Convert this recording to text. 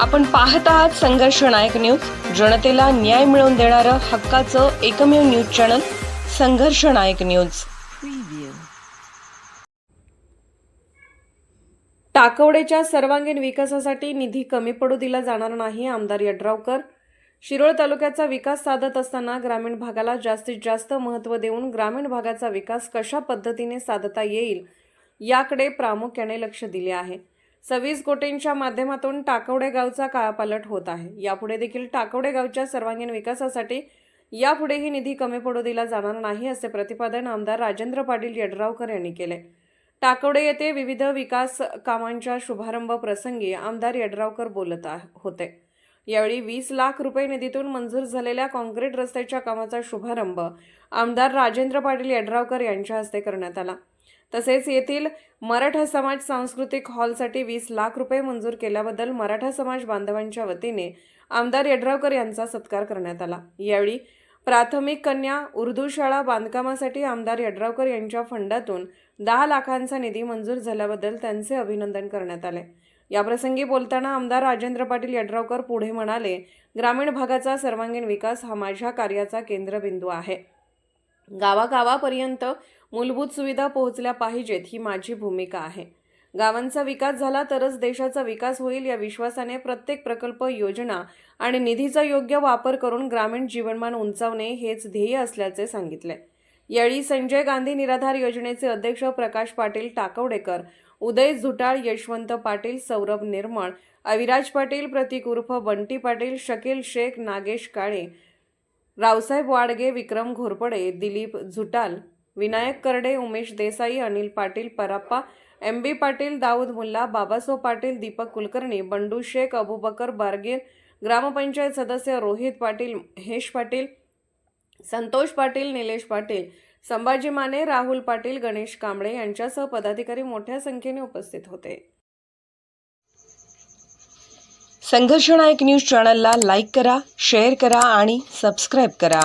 आपण पाहत आहात संघर्ष नायक न्यूज. जनतेला न्याय मिळवून देणारं हक्काचं एकमेव न्यूज चॅनल संघर्ष नायक न्यूज. टाकवडेच्या सर्वांगीण विकासासाठी निधी कमी पडू दिला जाणार नाही आमदार यड्रावकर. शिरोळ तालुक्याचा विकास साधत असताना ग्रामीण भागाला जास्तीत जास्त महत्त्व देऊन ग्रामीण भागाचा विकास कशा पद्धतीने साधता येईल याकडे प्रामुख्याने लक्ष दिले आहे. सव्वीस कोटींच्या माध्यमातून टाकवडे गावचा कायापालट होत आहे. यापुढे देखील टाकवडे गावच्या सर्वांगीण विकासासाठी यापुढेही निधी कमी पडू दिला जाणार नाही असे प्रतिपादन आमदार राजेंद्र पाटील यड्रावकर यांनी केले. टाकवडे येथे विविध विकास कामांच्या शुभारंभ प्रसंगी आमदार यड्रावकर बोलत होते. यावेळी वीस लाख रुपये निधीतून मंजूर झालेल्या काँक्रीट रस्त्याच्या कामाचा शुभारंभ आमदार राजेंद्र पाटील यड्रावकर यांच्या हस्ते करण्यात आला. तसेच येथील मराठा समाज सांस्कृतिक हॉलसाठी वीस लाख रुपये मंजूर केल्याबद्दल मराठा समाज बांधवांच्या वतीने आमदार यड्रावकर यांचा सत्कार करण्यात आला. यावेळी प्राथमिक कन्या उर्दू शाळा बांधकामासाठी आमदार यड्रावकर यांच्या फंडातून दहा लाखांचा निधी मंजूर झाल्याबद्दल त्यांचे अभिनंदन करण्यात आले. याप्रसंगी बोलताना आमदार राजेंद्र पाटील यड्रावकर पुढे म्हणाले ग्रामीण भागाचा सर्वांगीण विकास हा माझ्या कार्याचा केंद्रबिंदू आहे. गावागावापर्यंत मूलभूत सुविधा पोहोचल्या पाहिजेत ही माझी भूमिका आहे. गावांचा विकास झाला तरच देशाचा विकास होईल या विश्वासाने प्रत्येक प्रकल्प योजना आणि निधीचा योग्य वापर करून ग्रामीण जीवनमान उंचावणे हेच ध्येय असल्याचे सांगितले. यावेळी संजय गांधी निराधार योजनेचे अध्यक्ष प्रकाश पाटील टाकवडेकर उदय झुटाळ यशवंत पाटील सौरभ निर्मळ अविराज पाटील प्रतीक उर्फ बंटी पाटील शकील शेख नागेश काळे रावसाहेब वाडगे विक्रम घोरपडे दिलीप झुटाल विनायक करडे उमेश देसाई अनिल पाटील पराप्पा एम बी पाटील दाऊद मुल्ला बाबासो पाटील दीपक कुलकर्णी बंडू शेख अबुबकर बारगीर ग्रामपंचायत सदस्य रोहित पाटील महेश पाटील संतोष पाटील निलेश पाटील संभाजी माने राहुल पाटील गणेश कांबळे यांच्यासह पदाधिकारी मोठ्या संख्येने उपस्थित होते. संघर्ष नायक न्यूज चॅनलला लाईक करा शेअर करा आणि सबस्क्राईब करा.